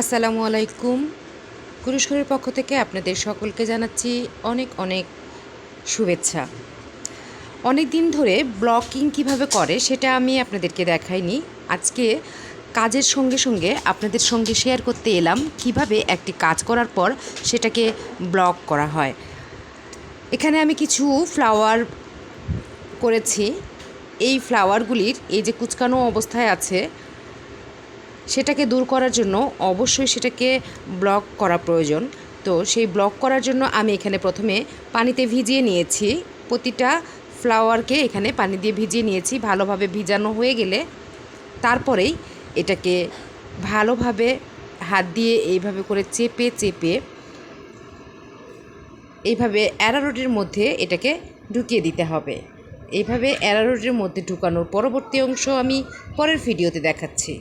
আসসালামু আলাইকুম। কুরুষ্করের পক্ষ থেকে আপনাদের সকলকে জানাচ্ছি অনেক অনেক শুভেচ্ছা। অনেক দিন ধরে ব্লকিং কীভাবে করে সেটা আমি আপনাদেরকে দেখাইনি। আজকে কাজের সঙ্গে সঙ্গে আপনাদের সঙ্গে শেয়ার করতে এলাম কীভাবে একটি কাজ করার পর সেটাকে ব্লক করা হয়। এখানে আমি কিছু ফ্লাওয়ার করেছি। এই ফ্লাওয়ারগুলির এই যে কুচকানো অবস্থায় আছে সেটাকে দূর করার জন্য অবশ্যই সেটাকে ব্লক করা প্রয়োজন। তো সেই ব্লক করার জন্য আমি এখানে প্রথমে পানিতে ভিজিয়ে নিয়েছি। প্রতিটা ফ্লাওয়ারকে এখানে পানি দিয়ে ভিজিয়ে নিয়েছি। ভালোভাবে ভিজানো হয়ে গেলে তারপরেই এটাকে ভালোভাবে হাত দিয়ে এইভাবে করে চেপে চেপে এইভাবে অ্যারারোটের মধ্যে এটাকে ঢুকিয়ে দিতে হবে। এইভাবে অ্যারারোটের মধ্যে ঢুকানোর পরবর্তী অংশ আমি পরের ভিডিওতে দেখাচ্ছি।